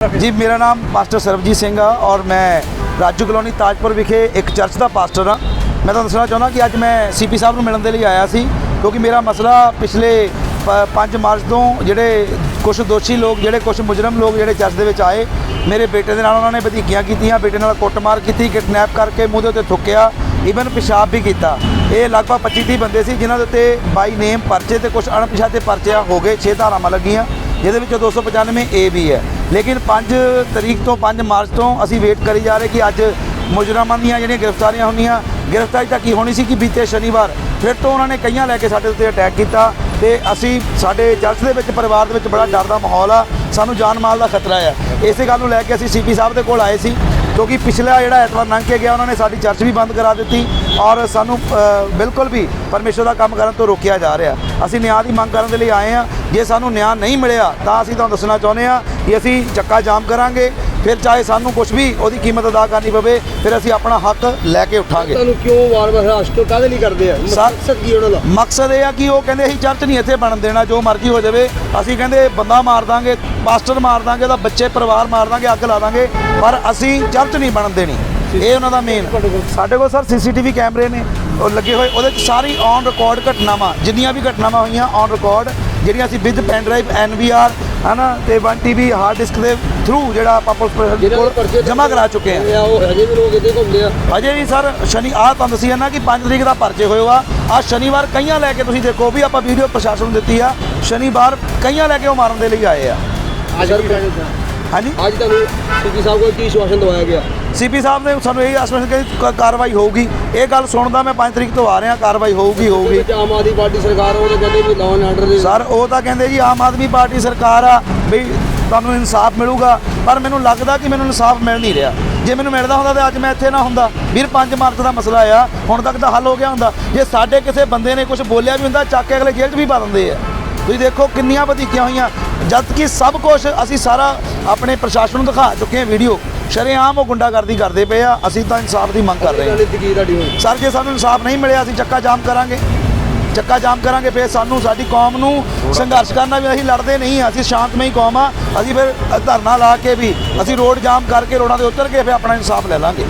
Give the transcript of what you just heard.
ਜੀ, ਮੇਰਾ ਨਾਮ ਪਾਸਟਰ ਸਰਬਜੀਤ ਸਿੰਘ ਆ ਔਰ ਮੈਂ ਰਾਜੂ ਕਲੋਨੀ ਤਾਜਪੁਰ ਵਿਖੇ ਇੱਕ ਚਰਚ ਦਾ ਪਾਸਟਰ ਆ। ਮੈਂ ਤੁਹਾਨੂੰ ਦੱਸਣਾ ਚਾਹੁੰਦਾ ਕਿ ਅੱਜ ਮੈਂ ਸੀਪੀ ਸਾਹਿਬ ਨੂੰ ਮਿਲਣ ਦੇ ਲਈ ਆਇਆ ਸੀ ਕਿਉਂਕਿ ਮੇਰਾ ਮਸਲਾ ਪਿਛਲੇ 5 ਮਾਰਚ ਤੋਂ ਜਿਹੜੇ ਕੁਝ ਦੋਸ਼ੀ ਲੋਕ, ਜਿਹੜੇ ਕੁਝ ਮੁਜਰਮ ਲੋਕ ਜਿਹੜੇ ਚਰਚ ਦੇ ਵਿੱਚ ਆਏ, ਮੇਰੇ ਬੇਟੇ ਦੇ ਨਾਲ ਉਹਨਾਂ ਨੇ ਵਧੀਕੀਆਂ ਕੀਤੀਆਂ, ਬੇਟੇ ਨਾਲ ਕੁੱਟਮਾਰ ਕੀਤੀ, ਕਿਡਨੈਪ ਕਰਕੇ ਮੂੰਹ ਦੇ ਉੱਤੇ ਥੁੱਕਿਆ ਈਵਨ ਪਿਸ਼ਾਬ ਵੀ ਕੀਤਾ। ਇਹ ਲਗਭਗ 25 30 ਬੰਦੇ ਸੀ ਜਿਨ੍ਹਾਂ ਦੇ ਉੱਤੇ ਬਾਈ ਨੇਮ ਪਰਚੇ ਤੇ ਕੁਝ ਅਣਪਛਾਤੇ ਪਰਚੇ ਹੋ ਗਏ 6 ਧਾਰਾਵਾਂ ਲੱਗੀਆਂ। ਜਿਹਦੇ ਵਿੱਚੋਂ 295 ਏ ਵੀ ਹੈ। ਲੇਕਿਨ 5 ਤਰੀਕ ਤੋਂ 5 ਮਾਰਚ ਤੋਂ ਅਸੀਂ ਵੇਟ ਕਰੀ ਜਾ ਰਹੇ ਕਿ ਅੱਜ ਮੁਜਰਮਾਂ ਦੀਆਂ ਜਿਹੜੀਆਂ ਗ੍ਰਿਫਤਾਰੀਆਂ ਹੁੰਦੀਆਂ, ਗ੍ਰਿਫਤਾਰੀ ਤਾਂ ਕੀ ਹੋਣੀ ਸੀ ਕਿ ਬੀਤੇ ਸ਼ਨੀਵਾਰ, ਫਿਰ ਤੋਂ ਉਹਨਾਂ ਨੇ ਕਈਆਂ ਲੈ ਕੇ ਸਾਡੇ ਉੱਤੇ ਅਟੈਕ ਕੀਤਾ ਤੇ ਅਸੀਂ ਸਾਡੇ ਚਰਚ ਦੇ ਵਿੱਚ, ਪਰਿਵਾਰ ਦੇ ਵਿੱਚ ਬੜਾ ਡਰ ਦਾ ਮਾਹੌਲ ਆ। ਸਾਨੂੰ ਜਾਨ ਮਾਲ ਦਾ ਖਤਰਾ ਹੈ ਇਸੇ ਗੱਲ ਨੂੰ ਲੈ ਕੇ ਅਸੀਂ ਸੀਪੀ ਸਾਹਿਬ ਦੇ ਕੋਲ ਆਏ ਸੀ, ਕਿਉਂਕਿ ਪਿਛਲਾ ਜਿਹੜਾ ਐਤਵਾਰ ਲੰਘ ਕੇ ਗਿਆ, ਉਹਨਾਂ ਨੇ ਸਾਡੀ ਚਰਚ ਵੀ ਬੰਦ ਕਰਾ ਦਿੱਤੀ ਔਰ ਸਾਨੂੰ ਬਿਲਕੁਲ ਵੀ ਪਰਮੇਸ਼ਰ ਦਾ ਕੰਮ ਕਰਨ ਤੋਂ ਰੋਕਿਆ ਜਾ ਰਿਹਾ। ਅਸੀਂ ਨਿਆਂ ਦੀ ਮੰਗ ਕਰਨ ਦੇ ਲਈ ਆਏ ਆ ਜੇ ਸਾਨੂੰ ਨਿਆਂ ਨਹੀਂ ਮਿਲਿਆ, ਤਾਂ ਅਸੀਂ ਤੁਹਾਨੂੰ ਦੱਸਣਾ ਚਾਹੁੰਦੇ ਆ ਕਿ ਅਸੀਂ ਚੱਕਾ ਜਾਮ ਕਰਾਂਗੇ। ਫਿਰ ਚਾਹੇ ਸਾਨੂੰ ਕੁਝ ਵੀ ਉਹਦੀ ਕੀਮਤ ਅਦਾ ਕਰਨੀ ਪਵੇ ਫਿਰ ਅਸੀਂ ਆਪਣਾ ਹੱਕ ਲੈ ਕੇ ਉਠਾਂਗੇ। ਤੁਹਾਨੂੰ ਕਿਉਂ ਵਾਰ-ਵਾਰ ਕਿਉਂ? ਕਾਹਦੇ ਲਈ ਕਰਦੇ ਆ? ਮਕਸਦ ਕੀ ਉਹਨਾਂ ਦਾ? ਮਕਸਦ ਇਹ ਆ ਕਿ ਉਹ ਕਹਿੰਦੇ ਅਸੀਂ ਚਰਚ ਨਹੀਂ ਇੱਥੇ ਬਣਨ ਦੇਣਾ ਜੋ ਮਰਜ਼ੀ ਹੋ ਜਾਵੇ। ਅਸੀਂ ਕਹਿੰਦੇ ਬੰਦਾ ਮਾਰ ਦਾਂਗੇ ਪਾਸਟਰ ਮਾਰ ਦਾਂਗੇ ਉਹਦਾ ਬੱਚੇ ਪਰਿਵਾਰ ਮਾਰ ਦਾਂਗੇ ਅੱਗ ਲਾ ਦਾਂਗੇ ਪਰ ਅਸੀਂ ਚਰਚ ਨਹੀਂ ਬਣਨ ਦੇਣੀ। ਇਹ ਉਹਨਾਂ ਦਾ ਮੇਨ ਸਾਡੇ ਕੋਲ ਸਰ ਸੀਸੀਟੀਵੀ ਕੈਮਰੇ ਨੇ ਉਹ ਲੱਗੇ ਹੋਏ ਉਹਦੇ 'ਚ ਸਾਰੀ ਔਨ ਰਿਕਾਰਡ ਘਟਨਾਵਾਂ ਜਿੰਨੀਆਂ ਵੀ ਘਟਨਾਵਾਂ ਹੋਈਆਂ ਔਨ ਰਿਕਾਰਡ ਜਿਹੜੀਆਂ ਅਸੀਂ ਵਿਦ ਪੈਨ ਡਰਾਈਵ ਐਨਵੀਆਰ ਹਨਾ? ਤੇ 1 ਟੀਬੀ ਹਾਰਡ ਡਿਸਕ ਦੇ ਥਰੂ ਜਿਹੜਾ ਆਪਾਂ ਪੁਲਿਸ ਪ੍ਰਸ਼ਾਸਨ ਕੋਲ ਜਮ੍ਹਾਂ ਕਰਾ ਚੁੱਕੇ ਆ। ਉਹ ਹਜੇ ਵੀ ਲੋਕ ਇੱਥੇ ਘੁੰਮਦੇ ਆ। ਅਜੇ ਵੀ ਸਰ ਸ਼ਨੀ ਆਹ ਤੁਹਾਨੂੰ ਦੱਸੀ ਨਾ ਕਿ 5 ਤਰੀਕ ਦਾ ਪਰਚੇ ਹੋਏ ਆ ਆ ਸ਼ਨੀਵਾਰ ਕਈਆਂ ਲੈ ਕੇ ਤੁਸੀਂ ਦੇਖੋ ਵੀ ਆਪਾਂ ਵੀਡੀਓ ਪ੍ਰਸ਼ਾਸਨ ਨੂੰ ਦਿੱਤੀ ਆ। ਸ਼ਨੀਵਾਰ ਕਈਆਂ ਲੈ ਕੇ ਉਹ ਮਾਰਨ ਦੇ ਲਈ ਆਏ ਆ। ਹਾਂਜੀ? ਅੱਜ ਤੁਹਾਨੂੰ ਸਿੱਧੀ ਸਾਹਿਬ ਕੋਲ ਕੀ ਸ਼ਵਾਸਨ ਦਵਾਇਆ ਗਿਆ? ਸੀਪੀ ਸਾਹਿਬ ਨੇ ਸਾਨੂੰ ਇਹ ਆਸ਼ਵਾਸਨ ਕਿ ਕਾਰਵਾਈ ਹੋਊਗੀ। ਇਹ ਗੱਲ ਸੁਣਦਾ ਮੈਂ 5 ਤਰੀਕ ਤੋਂ ਆ ਰਿਹਾ ਕਾਰਵਾਈ ਹੋਊਗੀ ਹੋਊਗੀ। ਆਮ ਆਦਮੀ ਪਾਰਟੀ ਸਰਕਾਰ ਉਹ ਤਾਂ ਕਹਿੰਦੇ ਵੀ ਲਾਅ ਆਰਡਰ ਦੇ ਸਰ ਉਹ ਤਾਂ ਕਹਿੰਦੇ ਜੀ ਆਮ ਆਦਮੀ ਪਾਰਟੀ ਸਰਕਾਰ ਆ ਵੀ ਤੁਹਾਨੂੰ ਇਨਸਾਫ ਮਿਲੂਗਾ ਪਰ ਮੈਨੂੰ ਲੱਗਦਾ ਕਿ ਮੈਨੂੰ ਇਨਸਾਫ ਮਿਲ ਨਹੀਂ ਰਿਹਾ। ਜੇ ਮੈਨੂੰ ਮਿਲਦਾ ਹੁੰਦਾ ਤਾਂ ਅੱਜ ਮੈਂ ਇੱਥੇ ਨਾ ਹੁੰਦਾ। ਵੀਰ 5 ਮਾਰਚ ਦਾ ਮਸਲਾ ਆ ਹੁਣ ਤੱਕ ਤਾਂ ਹੱਲ ਹੋ ਗਿਆ ਹੁੰਦਾ। ਜੇ ਸਾਡੇ ਕਿਸੇ ਬੰਦੇ ਨੇ ਕੁਝ ਬੋਲਿਆ ਵੀ ਹੁੰਦਾ ਚੱਕ ਕੇ ਅਗਲੇ ਜੇਲ੍ਹ 'ਚ ਵੀ ਪਾ ਦਿੰਦੇ ਆ। ਤੁਸੀਂ ਦੇਖੋ ਕਿੰਨੀਆਂ ਵਧੀਕੀਆਂ ਹੋਈਆਂ। ਜਦ ਕਿ ਸਭ ਕੁਝ ਅਸੀਂ ਸਾਰਾ ਆਪਣੇ ਪ੍ਰਸ਼ਾਸਨ ਨੂੰ ਦਿਖਾ ਚੁੱਕੇ ਹਾਂ ਵੀਡੀਓ ਸ਼ਰੇਆਮ ਉਹ ਗੁੰਡਾਗਰਦੀ ਕਰਦੇ ਪਏ ਆ ਅਸੀਂ ਤਾਂ ਇਨਸਾਫ ਦੀ ਮੰਗ ਕਰ ਰਹੇ ਹਾਂ। ਸਰ ਜੇ ਸਾਨੂੰ ਇਨਸਾਫ ਨਹੀਂ ਮਿਲਿਆ ਅਸੀਂ ਚੱਕਾ ਜਾਮ ਕਰਾਂਗੇ। ਚੱਕਾ ਜਾਮ ਕਰਾਂਗੇ ਫਿਰ ਸਾਨੂੰ ਸਾਡੀ ਕੌਮ ਨੂੰ ਸੰਘਰਸ਼ ਕਰਨਾ ਵੀ ਅਸੀਂ ਲੜਦੇ ਨਹੀਂ ਹਾਂ, ਅਸੀਂ ਸ਼ਾਂਤਮਈ ਕੌਮ ਆ ਅਸੀਂ ਫਿਰ ਧਰਨਾ ਲਾ ਕੇ ਵੀ ਅਸੀਂ ਰੋਡ ਜਾਮ ਕਰਕੇ ਰੋਡਾਂ ਦੇ ਉਤਰ ਕੇ ਫਿਰ ਆਪਣਾ ਇਨਸਾਫ ਲੈ ਲਾਂਗੇ।